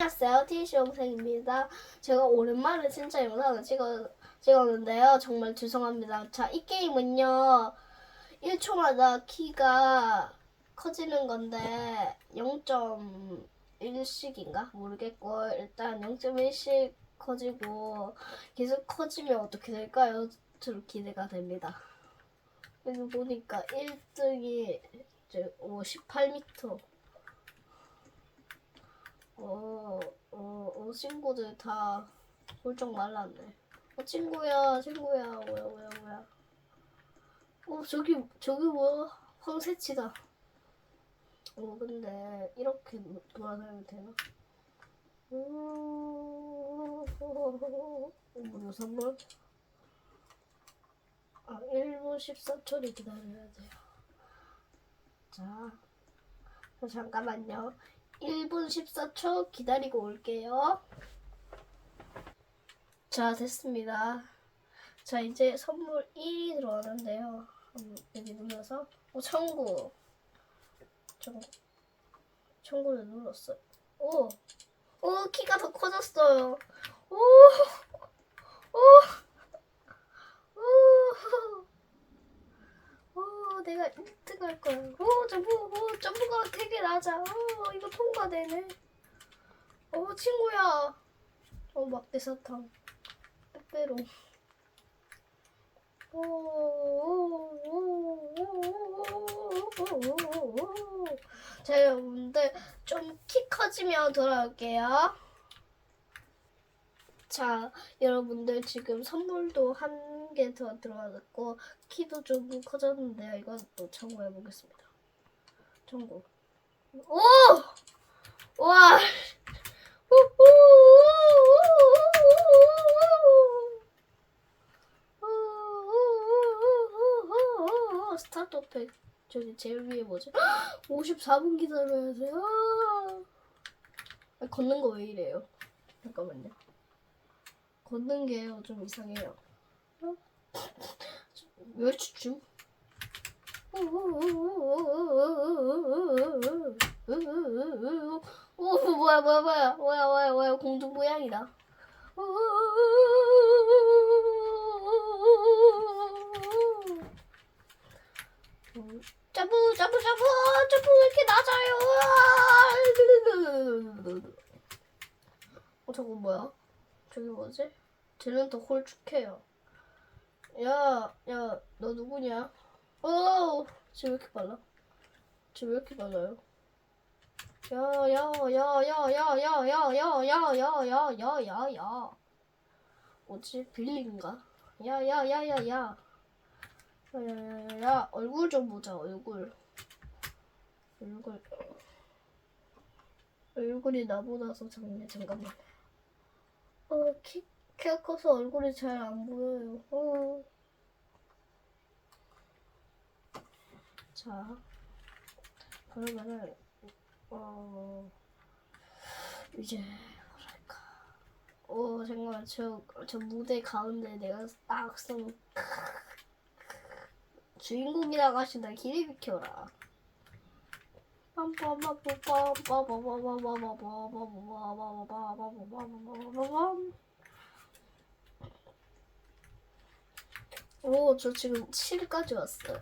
안녕하세요. 티시 영생입니다. 제가 오랜만에 진짜 영상을 찍어, 찍었는데요. 정말 죄송합니다. 자, 이 게임은요. 1초마다 키가 커지는 건데 0.1씩인가? 모르겠고 일단 0.1씩 커지고 계속 커지면 어떻게 될까요? 좀 기대가 됩니다. 여기 보니까 1등이 이제 18m 어, 어, 어, 친구들 다 훌쩍 말랐네. 어, 친구야, 친구야, 뭐야, 뭐야, 뭐야. 어, 저기, 저기 뭐야? 황새치다. 어, 근데, 이렇게 돌아다니면 되나? 음, 어, 무료 선물? 아, 1분 14초를 기다려야 돼요. 자, 잠깐만요. 1분 14초 기다리고 올게요. 자, 됐습니다. 자, 이제 선물 1이 들어가는데요. 한번 여기 눌러서, 어, 청구. 청구. 청구를 눌렀어요. 오! 오, 키가 더 커졌어요. 오! 오! 오! 오, 내가 1등 할 거야. 오, 점프, 오, 점프가 되게 낮아. 오, 이거 통과되네. 오, 친구야. 어, 막대 사탕. 빼빼로. 오, 오, 오, 오, 오, 오, 오, 오. 자, 여러분들, 좀키 커지면 돌아올게요. 자, 여러분들 지금 선물도 한 개 더 들어왔고 키도 좀 커졌는데요. 이건 또 청구해 보겠습니다. 청구. 오! 와! 스타트 팩 저기 제일 위에 뭐지? 54분 기다려야 돼요. 아, 걷는 거 왜 이래요? 잠깐만요. 걷는 게요 좀 이상해요. 어? 멸치춤? 오 뭐야 뭐야 뭐야 뭐야 뭐야 뭐야 공중 모양이다. 점프 점프 점프 점프 왜 이렇게 낮아요? 어 저거 뭐야? 저기 뭐지? 쟤는 더 홀쭉해요. 야, 야, 너 누구냐? 어, 쟤왜 이렇게 빨라? 쟤왜 이렇게 빨라요? 야, 야, 야, 야, 야, 야, 야, 야, 야, 야, 야, 야, 야, 야. 뭐지? 빌린가? 야, 야, 야, 야, 야. 야, 야, 야, 야, 얼굴 좀 보자, 얼굴. 얼굴. 얼굴이 나보다 더 작네, 잠깐만. 어, 키, 키가 커서 얼굴이 잘 안 보여요. 어. 자, 그러면은, 어, 이제, 뭐랄까. 오, 잠깐만, 저, 저 무대 가운데 내가 딱 선, 주인공이라고 하신다. 기대 비켜라. 오, 저 지금 7까지 왔어요.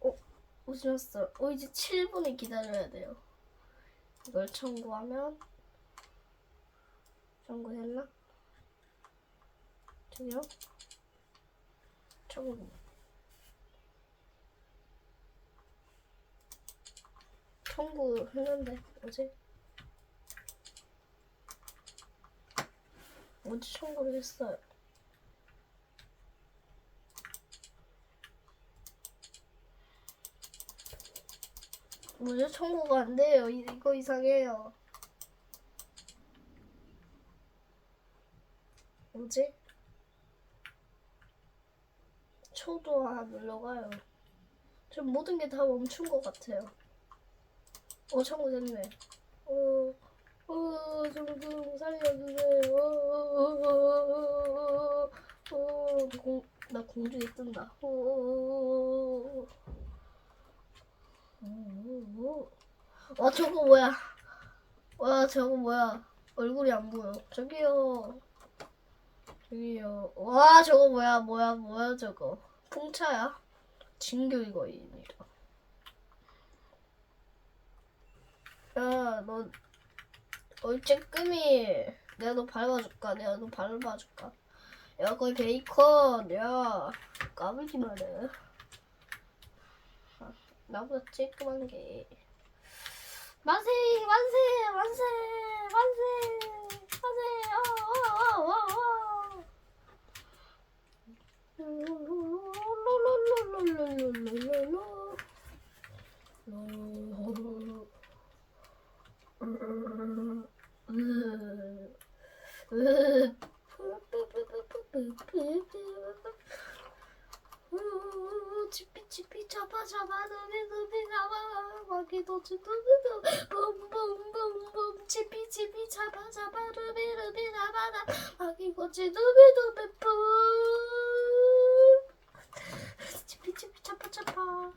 어, 오셨어요. 어, 이제 7분을 기다려야 돼요. 이걸 청구하면 청구했나? 저기요? 청구. 청구했는데 뭐지? 뭐지 청구를 했어요. 뭐지 청구가 안 돼요. 이- 이거 이상해요. 뭐지? 초도 안 올라가요. 좀 모든 게 다 멈춘 것 같아요. 어, 청구 됐네. 어, 어, 좀 살려주세요. 어, 어, 어, 어, 공, 나 공중에 뜬다. 어. 와 저거 뭐야? 와 저거 뭐야? 얼굴이 안 보여. 저기요. 저기요. 와 저거 뭐야? 뭐야? 뭐야 저거? 풍차야? 진격이 거인이다. 야, 너, 쬐끔이. 내가 너 밟아줄까? 내가 너 밟아줄까? 야, 거기 베이컨. 야, 까불지 마라. 아, 나보다 쬐끔한 게. 만세, 만세, 만세, 만세, 만세, 어, 어, 어, 어, 어. 롤롤롤롤롤롤롤롤롤. 롤. 치피 치피 잡아 잡아 누비 누비 잡아 주두두두 붐붐붐붐 치피 치피 잡아 잡아 루비 루비 마기고 치 누비 누비 뿜 치피 치피 잡아 잡아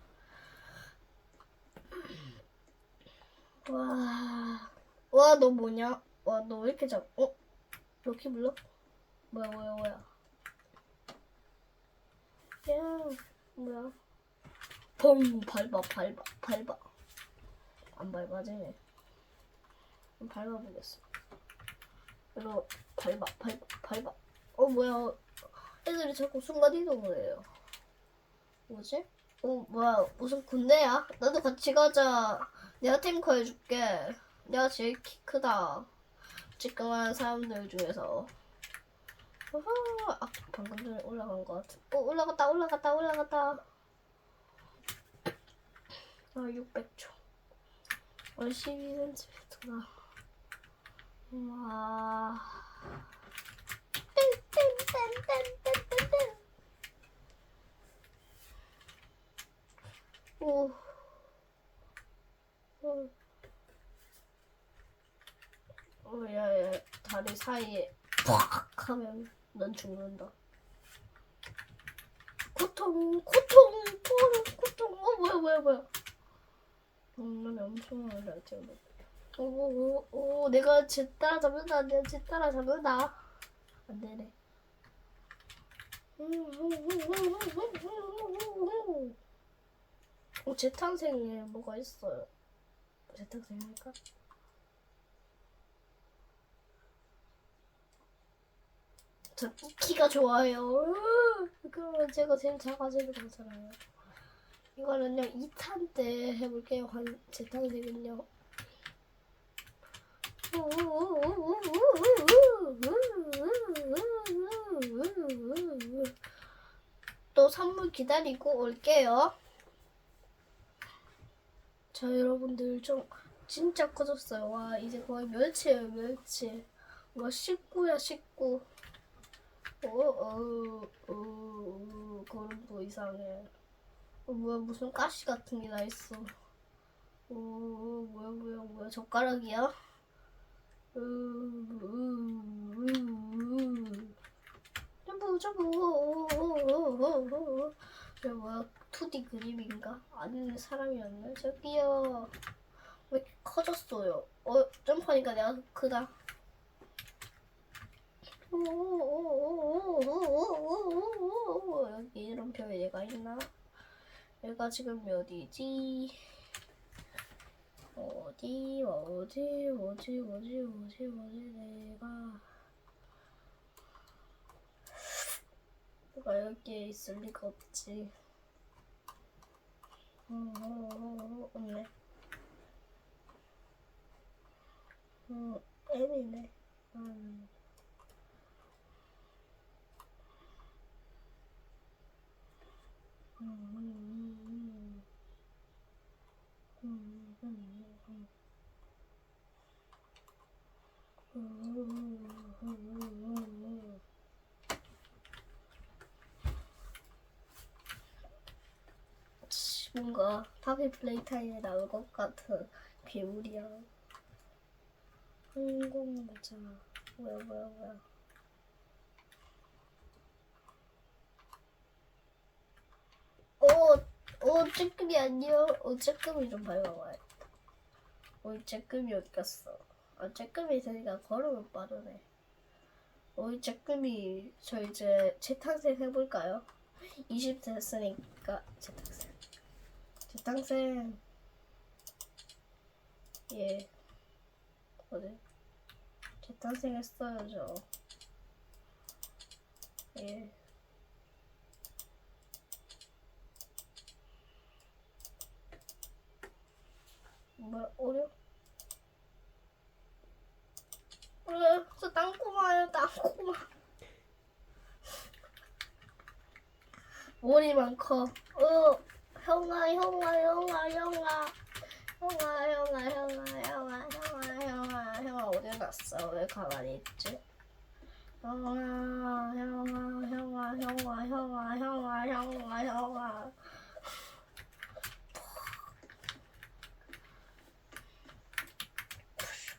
와, 와, 너 뭐냐? 와, 너 왜 이렇게 작? 어? 럭키 블럭? 뭐야, 뭐야, 뭐야? 야, 뭐야? 펑 밟아, 밟아, 밟아. 안 밟아지네. 그럼 밟아보겠어. 이거 밟아, 밟아, 밟아. 어, 뭐야? 애들이 자꾸 순간 이동을 해요. 뭐지? 어, 뭐야? 무슨 군대야? 나도 같이 가자. 내가 탱커 해줄게. 내가 제일 키 크다. 지금한 사람들 중에서. 어허, 아, 방금 전에 올라간 것 같아. 어, 올라갔다, 올라갔다, 올라갔다. 아, 600초. 어, 12cm나. 와. 땡땡땡땡땡땡땡. 오. 어, 어, 야, 야, 다리 사이에 팍 하면 넌 죽는다. 고통, 고통, 고통, 고통. 어, 뭐야, 뭐야, 뭐야. 음, 난 엄청 많이 튀어. 오, 오, 오, 오, 내가 쟤 따라 잡는다. 내가 쟤 따라 잡는다. 안 되네. 어, 재탄생에 뭐가 있어요. 재탄생일까? 저 키가 좋아요. 그러면 제가 제일 작아지는 거잖아요. 이거는요 2탄 때 해볼게요. 한 재탄생은요. 또 선물 기다리고 올게요. 자 여러분들 좀 진짜 커졌어요. 와 이제 거의 멸치예요 멸치. 와 19야 19. 어어어 어, 걸음도 이상해. 어, 뭐야 무슨 가시 같은 게 나 있어. 어 뭐야 뭐야 뭐야 젓가락이야? 어, 점프 점프. 저 뭐야 2D 그림인가? 아니면 사람이었네. 저기요. 왜 이렇게 커졌어요? 어 점프하니까 내가 크다. 여기 이런 표에 얘가 있나? 얘가 지금 어디지? 어디 어디 어디 어디 어디 어디 내가 내가 여기에 있을 리가 없지. 어, 어, 어, 없네. 어, M이네. 음. 뭔가 파비 플레이타임에 나올 것 같은 괴물이야. 항공모자. 뭐야 뭐야 뭐야. 어, 어, 쬐끔이 안녕. 어, 쬐끔이 좀 밟아봐요. 어, 쬐끔이 어디 갔어? 아, 쬐끔이 있으니까 걸으면 빠르네. 어, 쬐끔이 저 이제 재탕생 해볼까요? 20 됐으니까 재탕생. 재탕생. 예. 어디? 재탕생 했어요, 저. 예. 뭐야, 어려? 그래, 저 땅꼬마예요, 땅꼬마. 머리만 커. 어, 형아, 형아, 형아, 형아. 형아, 형아, 형아, 형아, 형아, 형아, 형아, 어디 갔어? 왜 가만히 있지? 형아, 형아, 형아, 형아, 형아, 형아, 형아, 형아.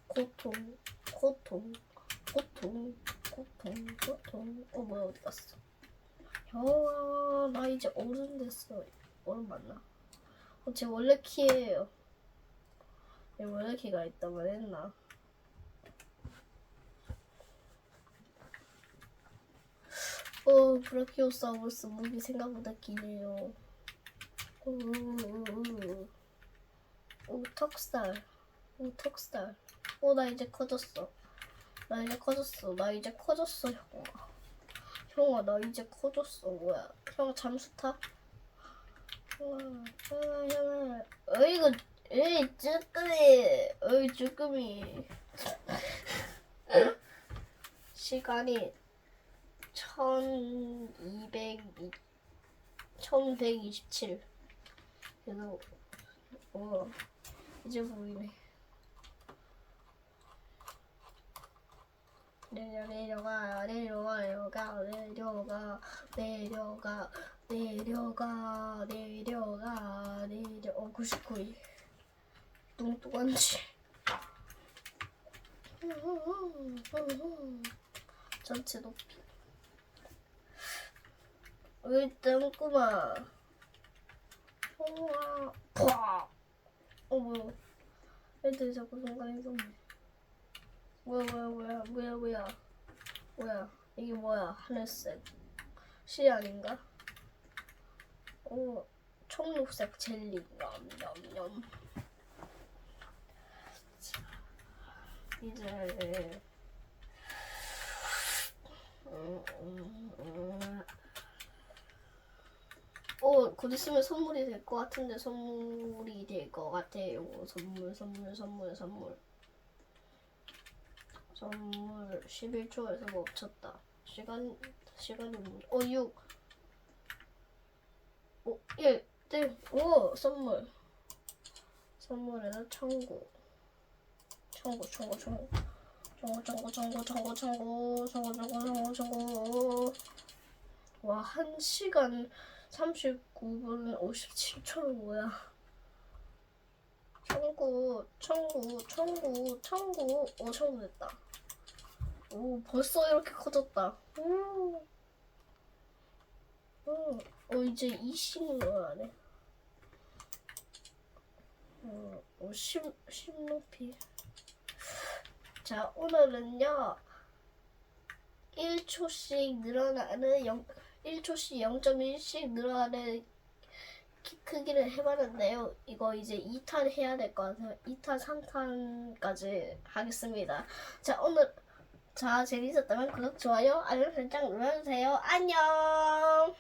고통, 고통, 고통, 고통, 고통. 어, 뭐야, 어디 갔어? 형아, 나 이제 어른 됐어. 어른 맞나? 어, 제 원래 키예요. 제 원래 키가 있다고 했나? 어, 브라키오사우루스 목이 생각보다 기네요. 오, 오, 오, 턱살. 오, 턱살. 오, 나 이제 커졌어. 나 이제 커졌어. 나 이제 커졌어, 형아. 형아, 나 이제 커졌어. 뭐야? 형아, 잠수 타? 어이구, 에이, 쭈꾸미. 어이, 쭈꾸미. 시간이 1200, 1127. 그래서, 어, 이제 보이네. 내려 내려가 내려가 내려가 내려가 내려가 내려가 내려가 내려 어 99위 뚱뚱한지. 전체 높이. 일단 꼬마. 우와 팍! 어 뭐야. 애들이 자꾸 순간 이동해 뭐야 뭐야 뭐야 뭐야 뭐야. 뭐야. 이게 뭐야. 하늘색. 씨 아닌가? 오 청록색 젤리 냠냠냠 자, 이제 음, 음, 음. 오, 곧 있으면 선물이 될 것 같은데 선물이 될 것 같아요. 선물, 선물, 선물, 선물. 선물 11초에서 멈췄다. 시간 시간이 뭐? 어 6. 오 1. 땡. 오 선물. 선물에는 청구. 청구 청구 청구. 청구 청구 청구 청구 청구 청구 청구 청구 청구. 와 1시간 39분 57초는 뭐야? 청구, 청구, 청구, 청구. 어, 청구 됐다. 오, 벌써 이렇게 커졌다. 음. 음. 어, 이제 20을 하네. 어, 어, 10, 10 높이. 자, 오늘은요. 1초씩 늘어나는 0, 1초씩 0.1씩 늘어나는 키 크기를 해봤는데요. 이거 이제 2탄 해야 될 것 같아요. 2탄, 3탄까지 하겠습니다. 자, 오늘, 자, 재밌었다면 구독, 좋아요, 알림 설정 눌러주세요. 안녕!